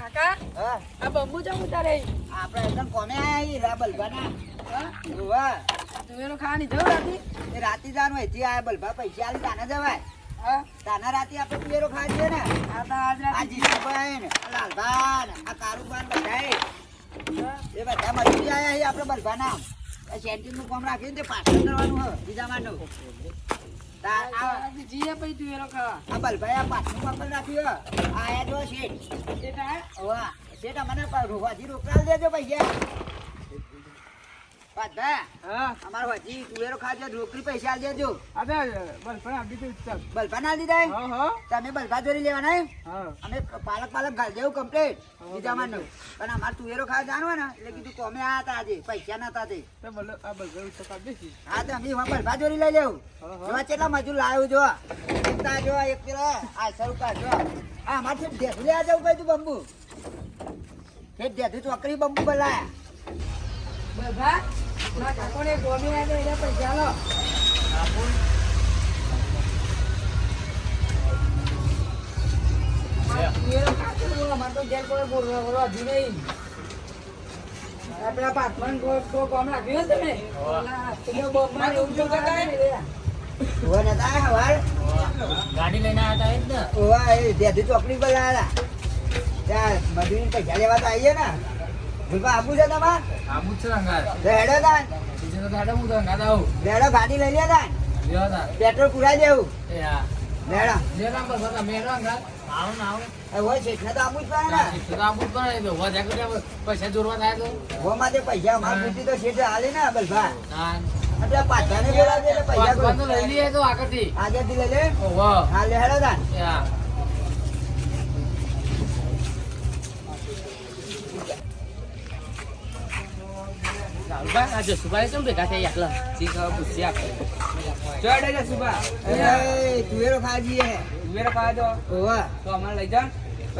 કાકા? હા. આ બંબુ ચમ તારે. આપણે એકદમ કોમે આયા રા બલભાના. હા ઓવા તુવેરો ખાવાની જવું રાતી એ રાતી જાણ હોય આયા બલભા પૈસા આલી તાને જવાય. હા. તાના રાતી આપણે તુવેરો ખાઈ છીએ ને? આ તો આજ રાતી. જીતુભાઈ ને આ લાલભાન આ કારુભાન બધાય એ બધા મજૂરી આયા છે આપણે બલભાના. આ સેન્ટિંગનું કામ રાખીને તે પાછળ કરવાનું હે બીજા માંડો જીએ પછી તુવેરો ખાવા આ બલભાઈ આ પાછળ કામ રાખ્યું હે આયા જો શેઠ થાય વાહ શેઠ અમને રોવાજી રોકડા દેજો પૈસા પાછા હા અમારો હજી તુવેરો ખાજો રોકડી પૈસા આલી દેજો. આપી તો ચાલ ના દીધા હા હા. તમે બલભા જોરી લેવાના અમે પાલક પાલક ઘાલ દેવું કમ્પ્લીટ બીજા માં પણ અમારે તુવેરો ખાવા જાણવા ને એટલે કીધું કોમે આ હતા આજે પૈસા નતા તે. તો બોલો આ બસ તો હા તો અમે બલભા દોરી લઈ લેવું. જોવા કેટલા મજૂર લાવ્યું જો? એક જો એક પેલો આ સૌ કા જો. આ અમારે છે ઢેસું લેવા જવું કઈ તું બંબુ. તે ઢેસું ચોકડી બંબુ બોલાયા બભા મારા કાકોને ગોમી આવે એટલે પૈસા લો આ તુવેરો ખાતો ને બોલો, મારે તો ઘેર કોઈ બોલવા બોલવા હજુ નહીં. આપણા પાથમાં કોઈ કોઈ કામ રાખ્યું તમે? ગાડી લઈને આવ્યા હતા એ જ ને ચોકડી ત્યાં મજૂરી પૈસા લેવા તો આવીએ ને. ભૂલવા આપવું છે તમારે? આબુ છે અંગાર. રેડો તાન. બીજું તો ગાડે હું તો અંગાર આવું. રેડો ગાડી લઈ લે તાન. લ્યો તા પેટ્રોલ પુરાઈ દેવું. એ હા. રેડો લે ના બસ હતા મેરો અંગાર. આવો ને આવો હવે હોય છે તો આપવું જ પડે ને. તો આબુ જ પડે. તો વધ્યા કર્યા પૈસા જોરવા થાય તો. હો પૈસા માર બુદ્ધિ તો શેઠ હાલે ને બલભા એટલે બોલાવજે એટલે પૈસા લઈ લઈએ તો આગળથી. આગળથી લઈ લે. ઓહો. હા લે હેડો તાન. હા. લાલુભાઈ આ કેમ ભેગા એકલા પૂછી આપણે ચડે છે સુભા. એ તુવેરો મેરો દો. ઓવા તો અમારે લઈ જા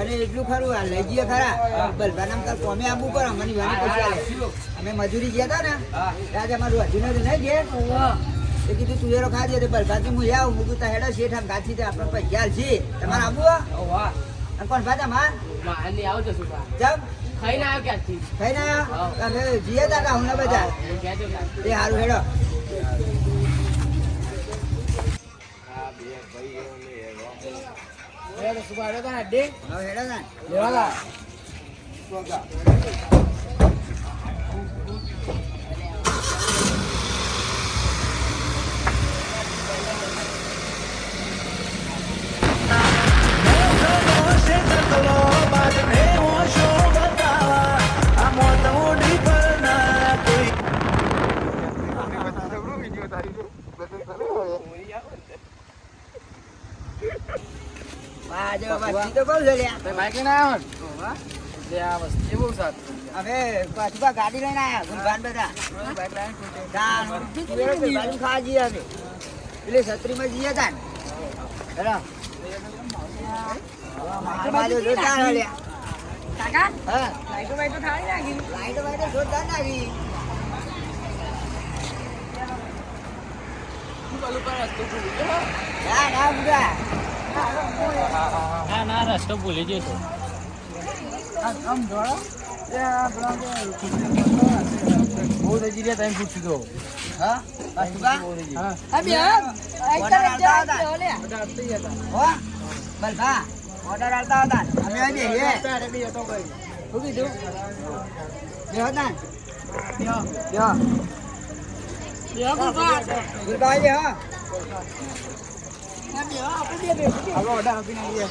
અને એટલું ખરું આ લઈ જઈએ ખરા. બલબાનામ કાલ કોમે આપવું પડે મને વાની પૈસા અમે મજૂરી ગયા હતા ને હા. ત્યારે અમારું હજુ નથી નહીં ગયા. એ કીધું તુવેરો ખાવા દે બલભાથી હું આવું. મૂકું તા હેડો શેઠ આમ ગાછી તે આપણે પૈસા છે તમારે આવવું અને કોણ ભાતા માં માલી આવો સુભા. જમ. ખાઈને આવ્યો ક્યાંથી? ખાઈ ના તમે જીએ તા કા બધા એ સારું હેડો. હેડો આ જો વસ્તી તો બાઈક ગાડી લઈને પેલાનું ખાવા જઈએ અમે એટલે છત્રીમાં જઈએ તા લાઈટો લાઈટો જોરદાર નાખી. ના ના રસ્તો ભૂલી ગયો જોડો બહુ તો હા પાછું કા હા. ઓર્ડર આલતા હતા હતા અમે આવી શું કીધું બેહો તાન બેહો ગુલબાઈ બેહો હવે ઓર્ડર આપી નાખીએ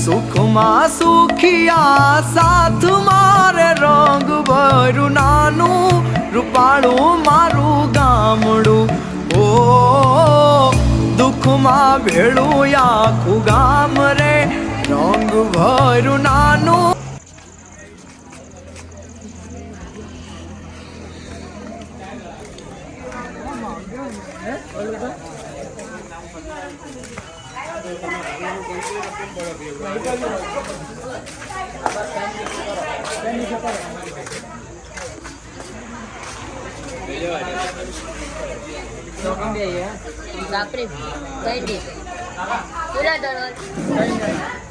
સુખમાં સુખિયા સાથ મારે રંગ ભરું નાનું, રૂપાળું મારું ગામડું. ઓ, દુઃખમાં ભેળું આખું ગામ રે, રંગ ભરું નાનું. બાપરે કઈ ડીશ પૂરા દરવાજા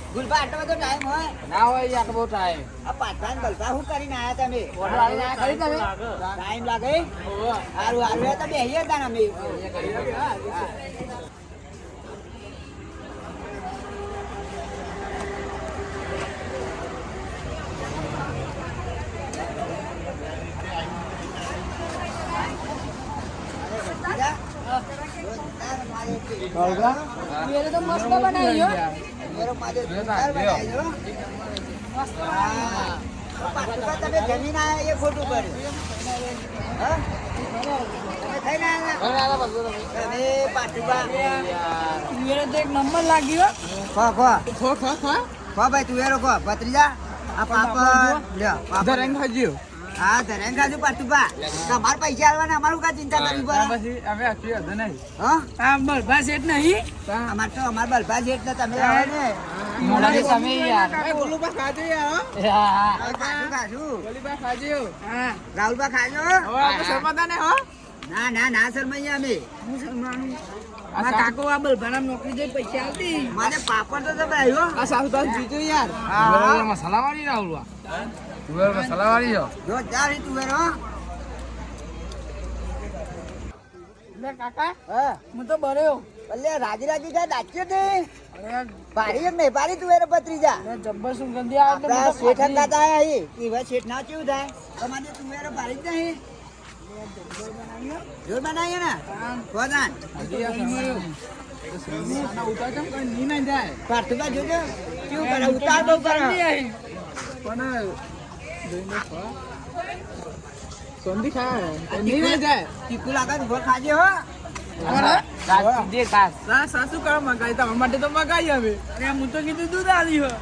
ગુલબા આટલો બધો ટાઈમ હોય? ના હોય બહુ ટાઈમ આ પાછા બલબા શું કરીને આયા તમે? ઓર્ડર આવીને આયા ખરી તમે? ટાઈમ લાગે? હારું હારું. એ તો બેહીએ તા અમે. તો મસ્ત બનાવી તમે જમીન આયા. એ ખોટું એક નંબર લાગ્યો ખો, ખો. ખો ભાઈ તું એરો ખો. ભત્રીજા, આ પાપડ. લ્યો, પાપડ. હા ધરેન ખાધું પાછુબા. તમારે પૈસા આલવાના અમારું કા ચિંતા કરવી પડે? હા? આ શેઠ નહીં. અમાર તો અમાર બલભા તમે આવો ને તમે યાર. હા, હા. રાહુલબા ખાજો ના ના ના શરમાઈએ અમે. મારા કાકો આ બરભાના નોકરી જઈ પૈસા આવતી મારે પાપડ તો તમે આવ્યો તુવેર મસાલા વાળી રાહુલ તુવેર મસાલા વાળી છો? જો ચાર તું વેરો લે કાકા હા. હું તો બર્યો ભલે રાજી રાજી કા દાચ્યો તે. અરે ભારી નહીં ભારી તું વેરો ભત્રીજા અરે જબ્બર સુગંધી હું તો શેઠ. હતા આયા અહીં કેવા શેઠ ના કેવું થાય? તમારે તું વેરો ભારી જ નહીં. જોર બનાવીએ ને? કોદાન પાર્થુબા જોજો કેવું કરે? ઉતાર બહુ કરે. જલ્દી જાય. ચીકુ લાગે તો ઊભો ખાજે હો. સાચી દે ખાસ અરે હું તો કીધું દૂધ આવ્યું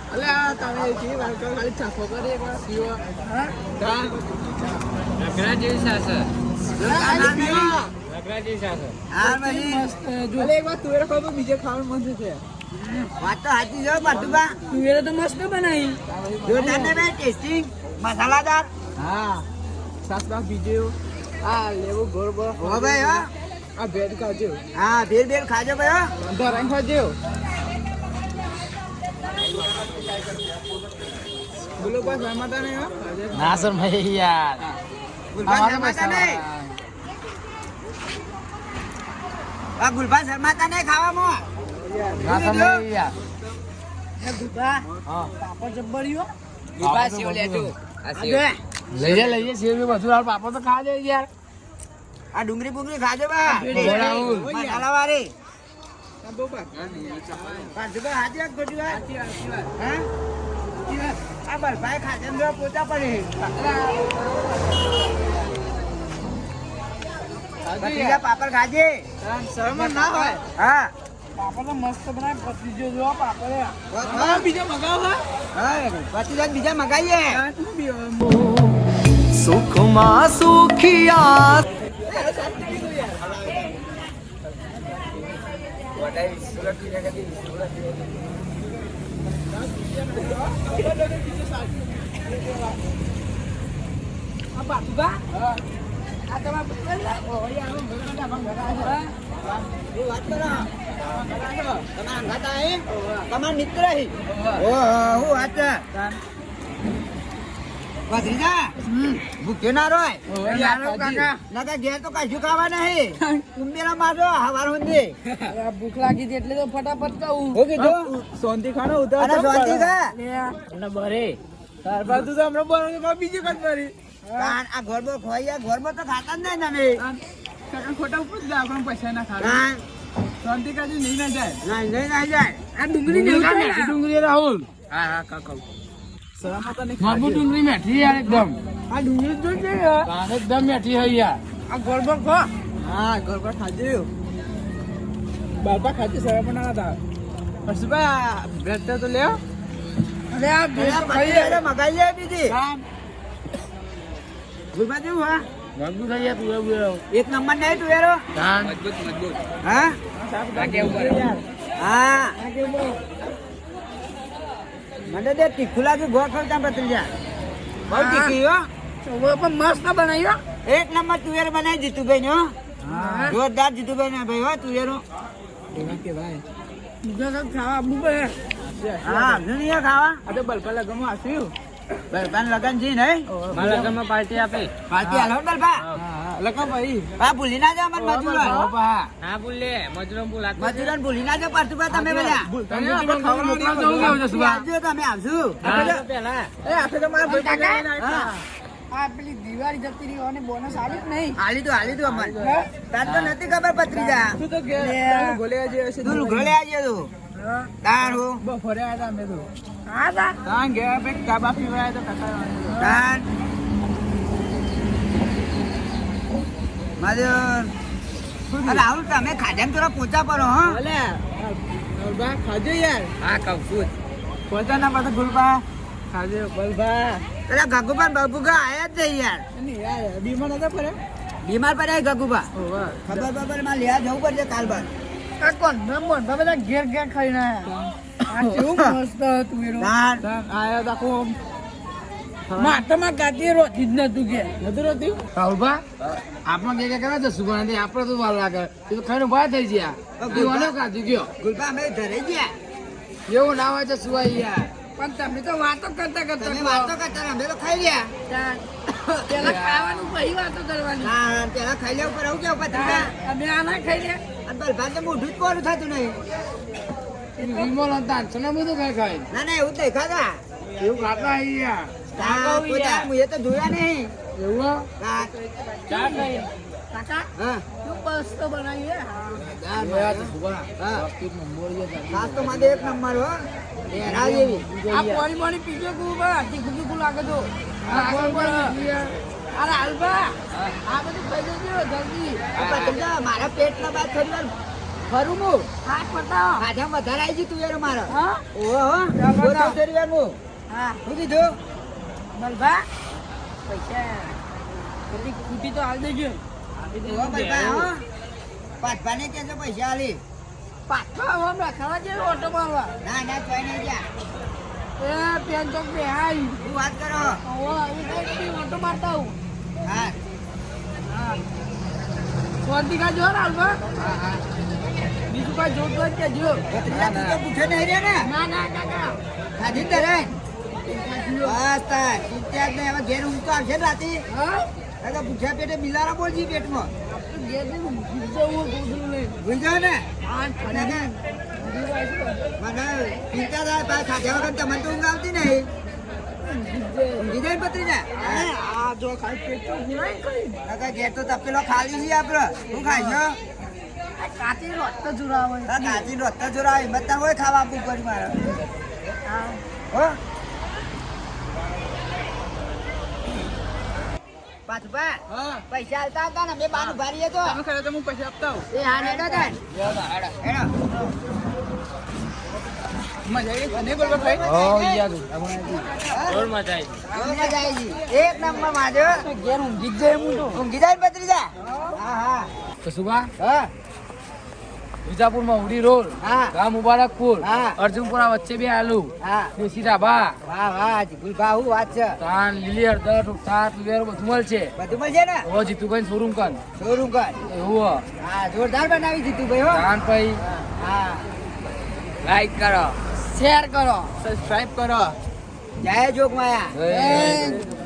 નગરા જેવી સાસ ના નહીં. નગરા જેવી સાસ હા પછી વાત તો સાચી છે બાટુબા તુવેર તો મસ્ત બનાવી. જો ટેસ્ટિંગ મસાલાદાર હો ભાઈ હો. હા ભેર ભેર ખાજો ભાઈ હો. ના સર ભાઈ યાર ગુલબાન શરમાતા નહીં. આ ગુલબાન શરમાતા નહીં ખાવામાં. ના સર ભાઈ યાર હા. પાપડ જબ્બરિયો સેવ લેજો લઈએ લઈએ સેવ બી બધું હાલ પાપડ તો ખાજે યાર. આ ડુંગળી બુંગળી ખાજો બા. રાહુલ. મસાલા વાળી પાર્થુબા હાજી વાત. ખોટી વાત હા? આ બરભાઈ ખાજે ને જો પોતા પડે. પાપડ ખાજે. ના હોય. હા. પાપડ તો મસ્ત બનાવે પતી જો પાપડ બીજા મગાવો હા ભત્રીજા બીજા મગાઈએ સુખમાં સુખિયા આ બાપુબા આ તમારા પુત્ર ને? હા? એ વાત કરો તમે અંગાતા હે તમારા તો ભૂખ લાગી એટલે તો ફટાફટ કહું હું કીધું શાંતિ ખાનો ઉતાર શાંતિ ખા બરે કાન આ ઘર પર ખોઈ આ ઘર પર તો ખાતા જ નહીં તમે કાન ના નહીં ના જાય. આ ડુંગળી નહીં ખાય. ડુંગળી રાહુલ. હા હા કાકા મજબૂત ડુંગળી મેઠી યાર એકદમ. આ ડુંગળી જો છે યાર. કાન એકદમ મેઠી હોય યાર. આ ગોળબો ખો. હર્ષભાઈ બ્રેડ તો લેવો અરે આ અરે ખાઈ પછી મગાઈ લે બીજી. ગુલબા જેવું હા. મજબૂત થઈ જાય પૂરો પૂરો એક નંબર નહીં તું એરો મજબૂત મજબૂત. હા? હા. મને તે તીખું લાગ્યું ગોળ ખવતા પતરી બહુ તીખી હો. પણ મસ્ત બનાવ્યો એક નંબર તુવેર બનાવી જીતુભાઈ નો જોરદાર જીતુભાઈ ના ભાઈ હો તુવેરો ખાવા હા નહીં ખાવા. આ તો ગમો આસ્યું બરપાન લગન જી નહીં મારા લગનમાં પાર્ટી આપે. પાર્ટી હાલો બરપા લગન ભાઈ હા ભૂલી ના જાવ મને મજૂરન. હા. બોલે મજૂરો બોલાત મજૂરન ભૂલી ના જાવ પરતુભા તમે બધા. આવજો તમે આવશું પેલા હા આ પેલી દિવાળી જતી રહી અને બોનસ આલી જ નહીં. હાલી તો હાલી તો અમન. તાર તો નથી ખબર તું આવજે તું. તાર હું હા તા. તાર મારે રાહુલ તમે ખાધા થોડા પોચા પડો હો. હા કહું છું પોચા ના પાછા ખાજે બલભા. અરે ગગુબા બબુગા આયા જ નહીં યાર. બીમાર પડ્યા? ગગુબા ખબર બબરમાં લેવા જવું પડશે કાલ બાદ આ કોણ બ્રહ્મણ બધા ઘેર ઘેર ખાઈ ના આ કેવું મસ્ત હતું એનો. તાર માથામાં ગાતી રોતી જ નતું કે. નતું રહેતું રાહુલભા આપણે કે જશું પણ આપણે તો વાર લાગે. એ તો ખાઈને બહાર થઈ ગયા. દીવાનો કાઢી ગયો. ગુલભા અમે ઘરે ગયા. એવું ના હોય તો સુવાઈ યાર? પણ તમે તો વાતો કરતા કરતા તમે વાતો કરતા અમે તો ખાઈ ગયા. પેલા ખાવાનું પછી વાતો કરવાની. હા પેલા ખાઈ લેવું પર આવું કેવું પછી અમે આના ખાઈ લે. અને બલભાન તો મોઢું જ પોરું થતું નહીં. વિમલ હતા બધું ખાઈ ના ના એવું નહીં ખાતા. એવું ખાતા આવી યાર મુએ તો જોયા નહીં. એવું હા. ચાર નહીં. કાકા? હા. શું મસ્ત બનાવી હે. તો હા. તો મારે એક નંબર હો. આ પાણી પાણી પીજો કુ બા તીખું લાગે તો. આ પાણી પાણી અરે હાલબા આ બધું જલ્દી. આ પત્રિકા મારા પેટના બાદ થોડી વાર ફરું હું. હાથ પતાવો પાછા વધારે આવી ગયું તું યાર મારે. હા? ઓહો. થોડી વાર હું હા. શું કીધું? બલભા પૈસા બધી ખૂટી તો હાલ દેજો. ઓહો બલભા હો. પાટભાને કહેજો પૈસા આલી? પાછો આવા રખાવા જેવો ઓટો મારવા. ના ના કોઈ નહીં જા એ પેન ચોક બે વાત કરો? ઓટો મારતા હા શાંતિ જો ને બીજું કઈ જોતું હોય નહીં રે ને ના ના કાકા ખાધી તરે બસ તાર ચિંતા પૂછ્યા પેટે બિલારા બોલજી પેટમાં ઘેર જઈને ઊંઘી જવું ગોધરું લઈને ભૂલ જાવ ને મને ચિંતા થાય પાછા વગર તમને તો ઊંઘ આવતી નહીં ઊંઘી જાય ને પત્રીજા આ જો કાકા ઘેર તો તપેલો ખાલી છે આપડે શું ખાઈશો આ કાચી રોટ તો જુરાવે આ રોટ તો જોરા હિંમત હોય ખાવા આપવું પડી મારે. હો. પાછું પા. હા. પૈસા આલતા હતા ને અમે બાનું ભારીએ તો. તમે ખરે તો હું પૈસા આપતા હું એ હા નેડો તાન હેડો મજા આવી તને બોલવા ભાઈ ઓ યાર જોર મજા આવી અમને જાય જી. એક નંબર માજો ઘેર ઊંઘી જાય ઊંઘી જાય ને ભત્રીજા હા હા. તો સુભા હા. વિજાપુરમાં ઉડી રોડ હા. ગામ મુબારકપુર. હા. અર્જુનપુરા વચ્ચે બે આલુ. હા. દેશી ઢાબા વાહ વાહ જીગુલભા હું વાત છે. તાન લીલી હળદર સાત લિયર બધું મળશે. બધું મળશે ને? હો જીતુભાઈ શોરૂમ કન શોરૂમ કર એવું હા જોરદાર બનાવી જીતુભાઈ ભાઈ હો. તાન ભાઈ હા. લાઈક કરો. શેર કરો. સબસ્ક્રાઇબ કરો. જય જોગમાયા. જય.